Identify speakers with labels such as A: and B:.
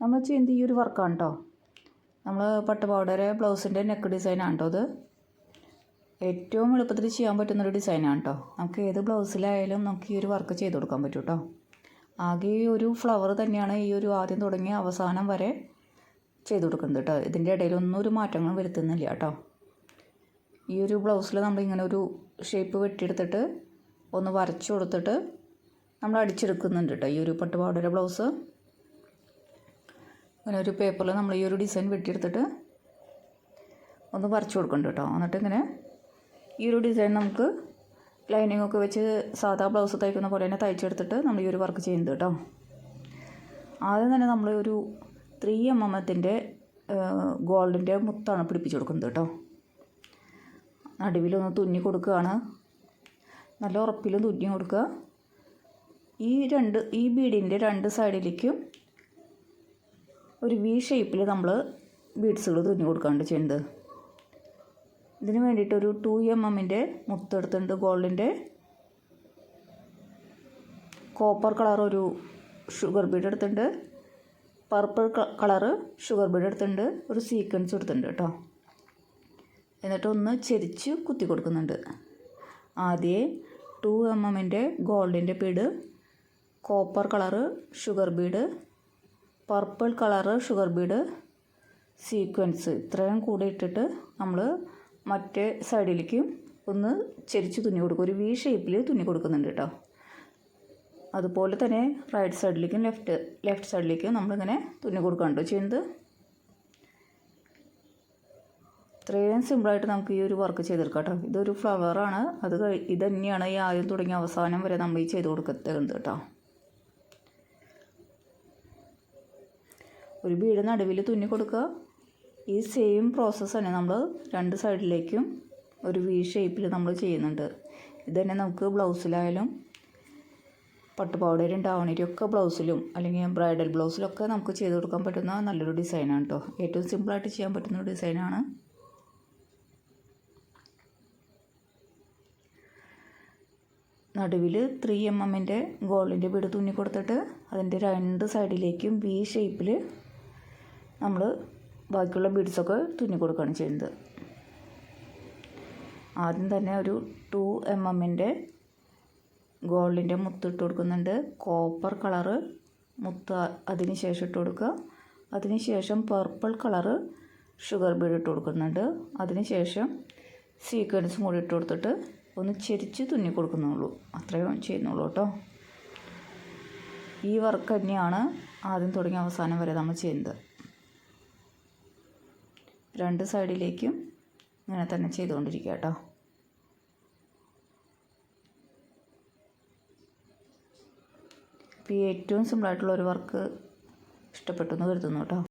A: നമ്മൾ ചെയ്യുന്നത് ഈ ഒരു വർക്കാണ് കേട്ടോ നമ്മൾ പട്ടുപാവാടയുടെ ബ്ലൗസിന്റെ നെക്ക് ഡിസൈനാണ് കേട്ടോ അത് ഏറ്റവും എളുപ്പത്തിൽ ചെയ്യാൻ പറ്റുന്നൊരു ഡിസൈനാണ് കേട്ടോ നമുക്ക് ഏത് ബ്ലൗസിലായാലും നമുക്ക് ഈ ഒരു വർക്ക് ചെയ്ത് കൊടുക്കാൻ പറ്റും കേട്ടോ ആകെ ഈ ഒരു ഫ്ലവർ തന്നെയാണ് ഈ ഒരു ആദ്യം തുടങ്ങി അവസാനം വരെ ചെയ്ത് കൊടുക്കുന്നത് കേട്ടോ ഇതിന്റെ ഇടയിലൊന്നും ഒരു മാറ്റങ്ങളും വരുത്തുന്നില്ല കേട്ടോ ഈ ഒരു ബ്ലൗസിൽ നമ്മൾ ഇങ്ങനെ ഒരു ഷേപ്പ് വെട്ടിയെടുത്തിട്ട് ഒന്ന് വരച്ചു കൊടുത്തിട്ട് നമ്മൾ അടിച്ചെടുക്കുന്നുണ്ട് കേട്ടോ ഈ ഒരു പട്ടുപാവാടയുടെ ബ്ലൗസ് ഇങ്ങനെ ഒരു പേപ്പറിൽ നമ്മൾ ഈ ഒരു ഡിസൈൻ വെട്ടിയെടുത്തിട്ട് ഒന്ന് വരച്ചു കൊടുക്കുന്നുണ്ട് കേട്ടോ. എന്നിട്ട് ഇങ്ങനെ ഈ ഒരു ഡിസൈൻ നമുക്ക് ലൈനിങ് ഒക്കെ വെച്ച് സാധാ ബ്ലൗസ് തയ്ക്കുന്ന പോലെ തന്നെ തയ്ച്ചെടുത്തിട്ട് നമ്മൾ ഈ ഒരു വർക്ക് ചെയ്യുന്നത് കേട്ടോ. ആദ്യം തന്നെ നമ്മൾ ഒരു ത്രീ എം എം എത്തിന്റെ ഗോൾഡിന്റെ മുത്താണ് പിടിപ്പിച്ച് കൊടുക്കുന്നത് കേട്ടോ. നടുവിലൊന്ന് തുന്നി കൊടുക്കുകയാണ്. നല്ല ഉറപ്പിലും തുന്നി കൊടുക്കുക. ഈ രണ്ട് ഈ ബീഡിന്റെ രണ്ട് സൈഡിലേക്കും ഒരു വി ഷേപ്പിൽ നമ്മൾ ബീഡ്സുകൾ തുന്നി കൊടുക്കാണ്ട് ചെയ്യുന്നത് ഇതിന് വേണ്ടിയിട്ട് ഒരു ടു എം എമ്മിന്റെ മുത്തെടുത്തുണ്ട് ഗോൾഡിന്റെ കോപ്പർ കളർ ഒരു ഷുഗർ ബീഡ് എടുത്തുണ്ട് പർപ്പിൾ കളറ് ഷുഗർ ബീഡ് എടുത്തുണ്ട് ഒരു സീക്വൻസ് എടുത്തിട്ടുണ്ട് കേട്ടോ എന്നിട്ട് ഒന്ന് ചെരിച്ച് കുത്തി കൊടുക്കുന്നുണ്ട്. ആദ്യം ടു എം എമ്മിന്റെ ഗോൾഡിന്റെ bead copper colour sugar bead purple colour sugar bead sequence ഇത്രയും കൂടി ഇട്ടിട്ട് നമ്മൾ മറ്റേ സൈഡിലേക്ക് ഒന്ന് ചെരിച്ച് തുന്നി കൊടുക്കും. ഒരു വി ഷേപ്പിൽ തുന്നി കൊടുക്കുന്നുണ്ട് കേട്ടോ അതുപോലെ തന്നെ റൈറ്റ് സൈഡിലേക്കും ലെഫ്റ്റ് ലെഫ്റ്റ് സൈഡിലേക്കും നമ്മളിങ്ങനെ തുന്നി കൊടുക്കാണ്ടോ ചെയ്യുന്നത് ഇത്രയും സിമ്പിളായിട്ട് നമുക്ക് ഈ ഒരു വർക്ക് ചെയ്തെടുക്കാം കേട്ടോ ഇതൊരു ഫ്ലവറാണ് അത് കഴി ഇത് തന്നെയാണ് ഈ ആദ്യം തുടങ്ങി അവസാനം വരെ നമ്മൾ ഈ ചെയ്ത് കൊടുക്കുന്നത് കേട്ടോ ഒരു ബീഡ് നടുവിൽ തുന്നി കൊടുക്കുക. ഈ സെയിം പ്രോസസ്സ് തന്നെ നമ്മൾ രണ്ട് സൈഡിലേക്കും ഒരു വി ഷേപ്പിൽ നമ്മൾ ചെയ്യുന്നുണ്ട്. ഇത് തന്നെ നമുക്ക് ബ്ലൗസിലായാലും പട്ടുപാവടയിലും ഡാവണിലും ഒക്കെ ബ്ലൗസിലും അല്ലെങ്കിൽ ബ്രൈഡൽ ബ്ലൗസിലൊക്കെ നമുക്ക് ചെയ്ത് കൊടുക്കാൻ പറ്റുന്ന നല്ലൊരു ഡിസൈനാണ് കേട്ടോ ഏറ്റവും സിമ്പിളായിട്ട് ചെയ്യാൻ പറ്റുന്ന ഒരു ഡിസൈനാണ് നടുവിൽ ത്രീ എം എമ്മിന്റെ ഗോൾഡിന്റെ ബീഡ് തുന്നി കൊടുത്തിട്ട് അതിന്റെ രണ്ട് സൈഡിലേക്കും വി ഷേപ്പിൽ നമ്മൾ ബാക്കിയുള്ള ബീഡ്സൊക്കെ തുന്നി കൊടുക്കുകയാണ് ചെയ്യുന്നത്. ആദ്യം തന്നെ ഒരു ടു എം എമ്മിന്റെ ഗോൾഡിന്റെ മുത്ത് ഇട്ട് കൊടുക്കുന്നുണ്ട്. കോപ്പർ കളറ് മുത്ത് അതിന് ശേഷം ഇട്ട് കൊടുക്കുക. അതിന് ശേഷം പർപ്പിൾ കളറ് ഷുഗർ ബീഡ് ഇട്ട് കൊടുക്കുന്നുണ്ട്. അതിന് ശേഷം സീക്വൻസും കൂടി ഇട്ട് കൊടുത്തിട്ട് ഒന്ന് ചെരിച്ച് തുന്നി കൊടുക്കുന്നുള്ളൂ. അത്രയും ചെയ്യുന്നുള്ളൂ കേട്ടോ. ഈ വർക്ക് തന്നെയാണ് ആദ്യം തുടങ്ങി അവസാനം വരെ നമ്മൾ ചെയ്യുന്നത്. രണ്ട് സൈഡിലേക്കും ഇങ്ങനെ തന്നെ ചെയ്തുകൊണ്ടിരിക്കുക കേട്ടോ. അപ്പോൾ ഈ ഏറ്റവും സിമ്പിളായിട്ടുള്ള ഒരു വർക്ക് ഇഷ്ടപ്പെട്ടു എന്ന് കരുതുന്നു കേട്ടോ.